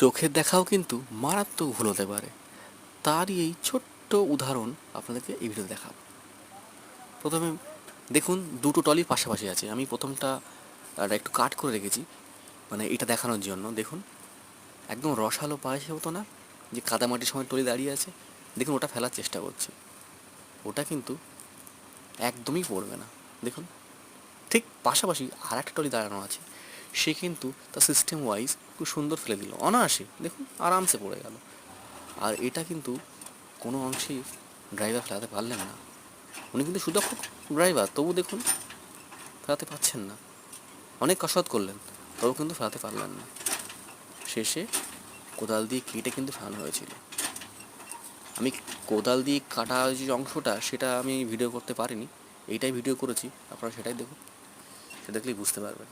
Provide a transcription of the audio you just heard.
চোখের দেখাও কিন্তু মারাত্মক ভুল হতে পারে। তারই এই ছোট্ট উদাহরণ আপনাদেরকে এই ভিডিও দেখাবো। প্রথমে দেখুন, দুটো টলি পাশাপাশি আছে। আমি প্রথমটা একটু কাট করে রেখেছি মানে এটা দেখানোর জন্য। দেখুন, একদম রসালো পায়েসে হতো না, যে কাদামাটির সময় টলি দাঁড়িয়ে আছে। দেখুন, ওটা ফেলার চেষ্টা করছি। ওটা কিন্তু একদমই পড়বে না। দেখুন, ঠিক পাশাপাশি আর একটা টলি দাঁড়ানো আছে। সে কিন্তু তার সিস্টেম ওয়াইজ খুব সুন্দর ফেলে দিল। অনায়াসে, দেখুন, আরামসে পড়ে গেল। আর এটা কিন্তু কোনো অংশেই ড্রাইভার ফেলাতে পারলেন না। উনি কিন্তু সুদক্ষ ড্রাইভার তবু দেখুন ফেলাতে পারছেন না। অনেক কসরত করলেন, তবু কিন্তু ফেলাতে পারলেন না। শেষে কোদাল দিয়ে কেটে কিন্তু ফেলানো হয়েছিল। আমি কোদাল দিয়ে কাটা যে অংশটা, সেটা আমি ভিডিও করতে পারিনি। এইটাই ভিডিও করেছি, আপনারা সেটাই দেখুন, সেটা দেখলেই বুঝতে পারবেন।